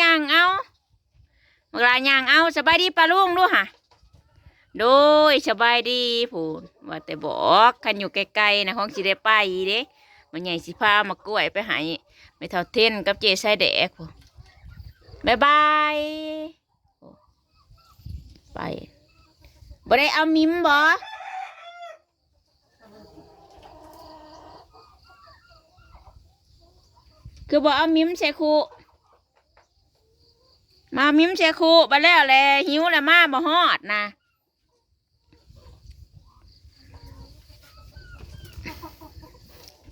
ย่างเอาบักลาย่างเอาสบายดีปลาลุงดูค่ะ โดยสบายดีพูนว่าแต่บอกคันอยู่ไกลๆนะของสิได้ไปเด้มันใหญ่สิพามากล้วยไปหายไม่เท่าเท่นกับเจไซแดกพูนบายบายไปบ่ได้เอามิมบ่คือบ่เอามิมใส่คู มามิมใส่คูไปแล้วแหละหิวแล้วมาบ่ฮอดนะ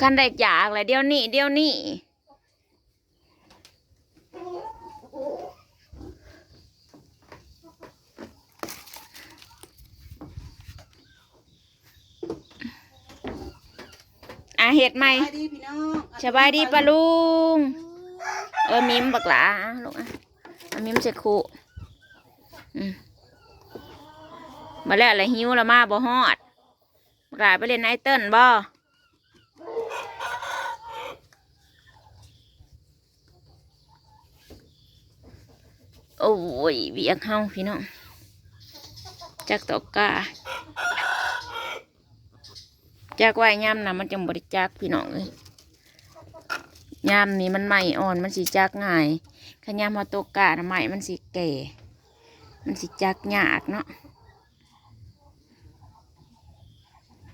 กันได้อยากเลยเดี๋ยวนี้เดี๋ยวนี้อะเห็ดไหมสบายดีพี่น้องสบายดีปะลุง เออมิมบักหลาอะลูกอะ อามิมใส่คูอืมมาแล้วอะไรหิวล้วมาบ่ฮอดกลายไปเล่นไอเติ้ลบ่โอ้ยเบียกเฮาพี่น้องจักตอกกาจักไว้ย่ำนะมันจังบริจักพี่น้องเลยยามนี้มันใหม่อ่อนมันสิจักง่าย ขยามาตกกานะใหม่มันสิแก่ มันสิจักยากเนาะ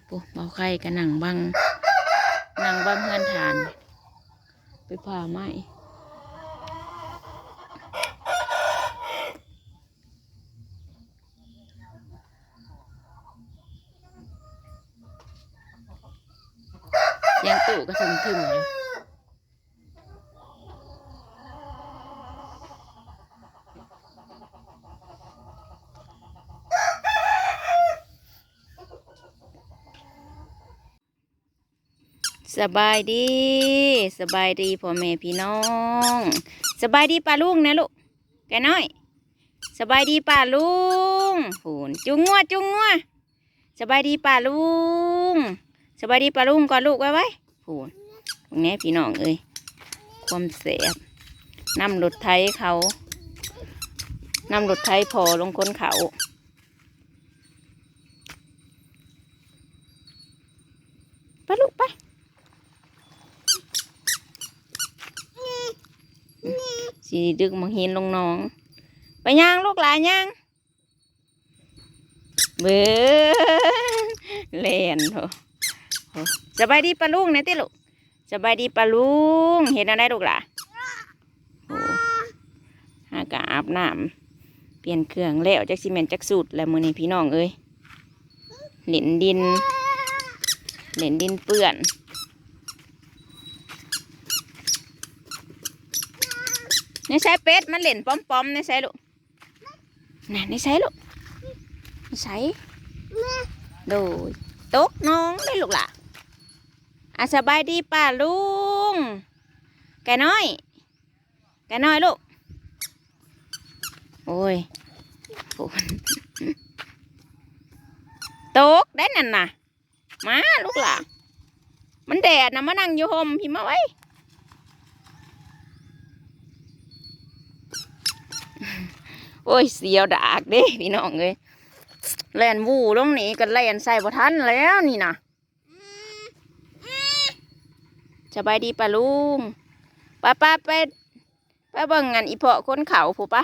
ปุ๊บเบาไข่กับหนังบังหนังบังเฮือนฐาน ไปผ่าไม้เสียงตู่ก็ถึงถึงเลย สบายดีสบายดีพ่อแม่พี่น้อง สบายดีป้าลุงนะลูกแกน้อย สบายดีป้าลุงหูนจุงงัวจุงงัวสบายดีป้าลุงสบายดีป้าลุงก่อนลูกไว้ไว้หูนตรงนี้พี่น้องเอ้ยความเสียบนำรถไทยเขานำรถไทยพอลงค้นเขาไปลูกไป สีดึกมังหินลงน้อง ไปย่างลูกหลานย่างเบ้อเล่นโถโถสบายดีปะลุงเนี่ยติลูกสบายดีปะลุงเห็นอะไรลูกหล่ะโอ้หากะอาบน้ำเปลี่ยนเครื่องแล้วจากซีเมนต์จากสูตรแล้วมือนี้พี่น้องเอ้ยเหลินดินเหลินดินเปื้อน ในใช้เป็ดมันเล่นป้อมๆในใช้ลูกน่ะในใช้ลูกในใช้โดยตกน้องได้ลูกล่ะอะสบายดีป่าลุงแกน้อย แกน้อยลูกโอ้ยโอ้ยตกได้นั่นน่ะ มาลูกล่ะ มันแดดนะมานั่งอยู่ห่มพี่มาไว้ โอ้ยเสียวดากเด้พี่น้องเลยแล่นวูลงนี้ก็แล่นใส่บ่ทันแล้วนี่นะสบายดีปะลุงป้าป้าไปไปเบิ่งงานอีเพาะคนเขาผู้ปะ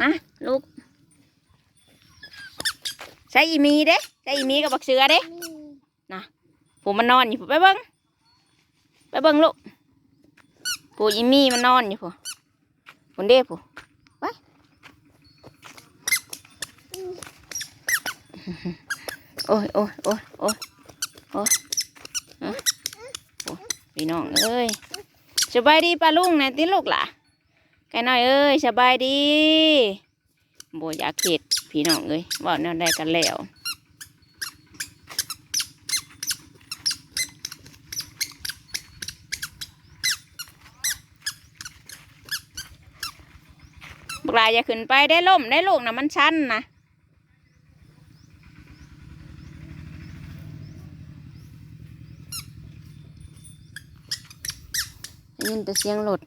มาลูกใส่อีมีเด้ใส่อีมีกับบักเสือเด้นะผู้มันนอนอยู่ผู้ไปเบิ่งไปเบิ่งลูกผู้อีมีมันนอนอยู่ผู้คนเด้ผู้ไว้ โอ้ยโอ้ยโอ้ยโอ้ยโอ้ยโอ้ยพี่น้องเอ้ยสบายดีป้าลุงเนี่ยติลูกล่ะแกน้อยเอ้ยสบายดีโบอยากเห็ดพี่น้องเอ้ยว่าแนวใดกันแล้วบกลาอย่าขึ้นไปได้ล่มได้ลูกนะมันชันนะ ยินแต่เสียงรถ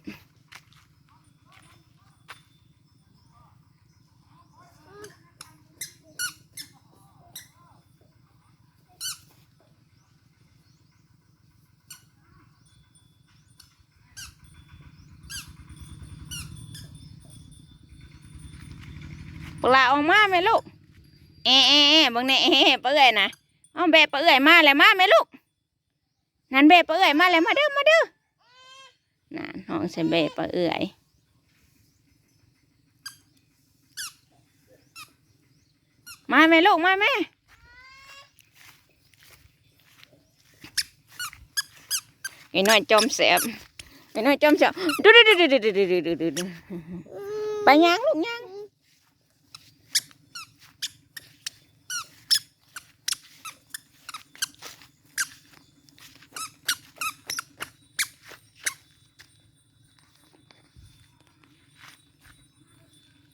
ปลาออกมาไหมลูก เอ๊ะบางเนี่ยเอ๊ะเปื่อยนะเอาเบะปื่อยมาเลยมาไหมลูก นั่นเบะปื่อยมาเลยมาเด้อมาเด้อ นั่นห้องใส่เบะเอื่อยมาไหมลูกมาไหมไอ้น้อยจอมแสบไอ้น้อยจอมแสบดูดูดูดูดูดูดูดูดูดูไปยังลูกยัง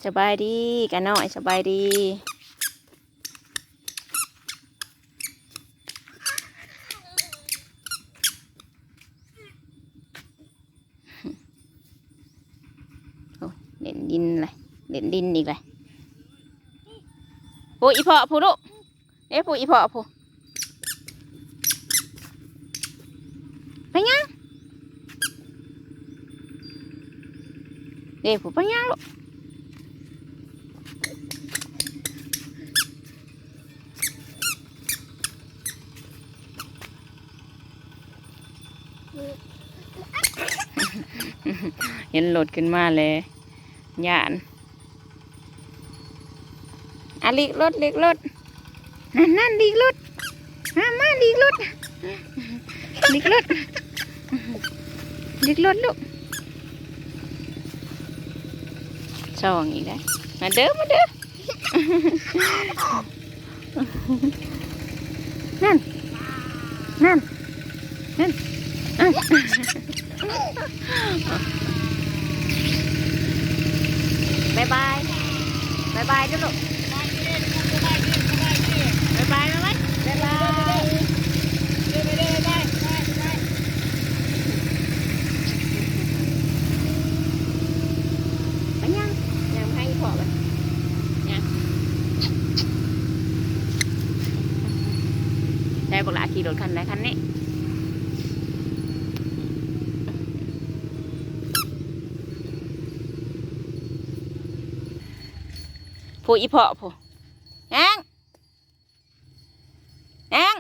สบายดีกันหน่อยสบายดีโอ้เด่นดินเลยเด่นดินอีกเลยผู้อีพอผู้ลูกเอ้ผู้อีพอผู้ไปยังเด้ผู้ไปยังลูก เห็นรถขึ้นมาเลยยานอะลีกรถลีกรถนั่นนั่นลีกรถมามาลีกรถลีกรถลีกรถลูกสองอีกแล้วมาเด้อมาเด้อนั่นนั่นนั่นอะ บายบายบายบายจ้ะลูกบายบายบายบายบายบายไปยังยังให้พอไปยังได้บอกลาขี่ รถคันไหนคันนี้ผู้อีเพาะผู้แองแอง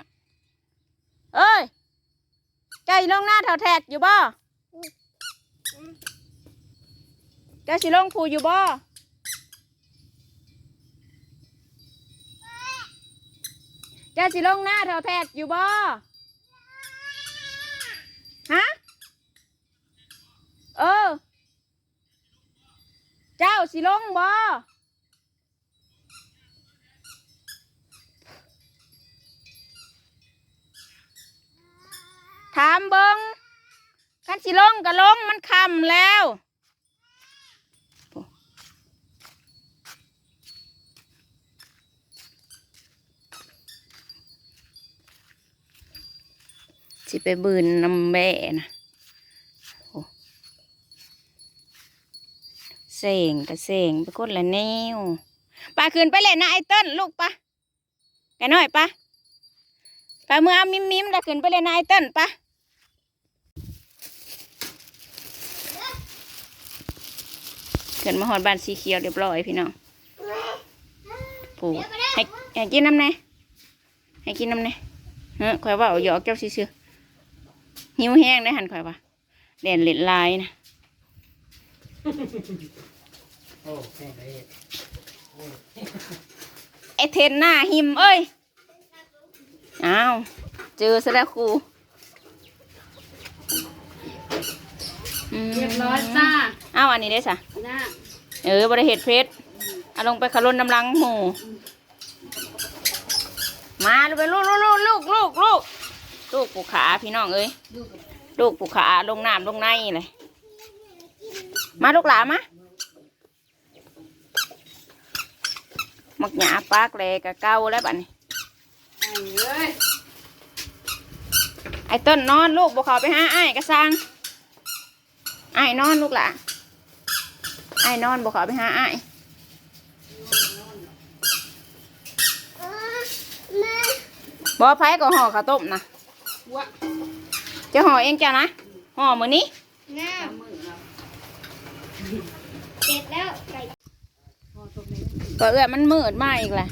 เอ้ยเจ้าสิลงหน้าแถวแทกอยู่บ่เจ้าสิลงผู้อยู่บ่ เจ้าสิลงหน้าแถวแทกอยู่บ่ฮะเออ เจ้าสิลงบ่ถามเบิงกันสิลงก็ลงมันคำแล้ว สิไปบืนน้ำแม่นะเสงกับเสงไปคนละแนวปลาขึ้นไปเลยนะไอ้ต้นลูกปะแกน้อยปะปลาเมื่อมิมมิมแล้วขึ้นไปเลยนายเต้นปะขึ้นมาหอดบานสีเขียวเรียบร้อยพี่น้องผูให้ให้กินน้ำแน่ให้กินน้ำแน่เฮ้ยข่อยว่าเอาหยอกเจ้าซื่อ หิวแห้งได้หันข่อยว่าเด่นเล็ดลายนะโอ้แค่ไหนไอเทนหน้าหิมเอ้ยอ้าวเจอซะแล้วครูอืมเรียบร้อยจ้าอ้าวอันนี้ได้สะหน้าเออบริเหตุเพชรเอาลงไปขลุ่นน้ำลังหมูมาลูกไปลูกลูกลูกลูกลูก ลูกลูกผูกขาพี่น้องเอ้ยดูกับลูกผูกขาลงน้ำลงในเลยมาลูกหลานมามักหยาปากเลยกะเก้าแล้วบัดนี้ไอ้เอ้ยไอ้ต้นนอนลูกบอกเขาไปหาไอ้ายกระซังไอ้ายนอนลูกหล่ะไอ้ายนอนบอกเขาไปหาไอ้ายบอไผ่ก็ห่อข้าวต้มนะ วะจะห่อเองจ้ะนะห่อมือนี้หน้ามือเราเสร็จแล้วไก่พอตรงนี้ก็เอื้อมันมืดมากอีกแหละ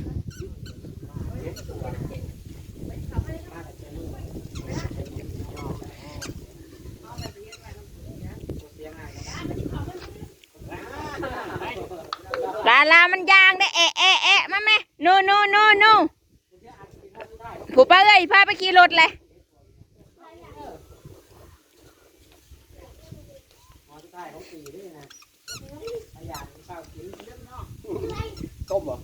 ลาลามันยางได้แอะแอะแอะมาแม่โนโนโนโนผู้ป้าเอ้ยพาไปขี่รถเลย ต้มเหรอ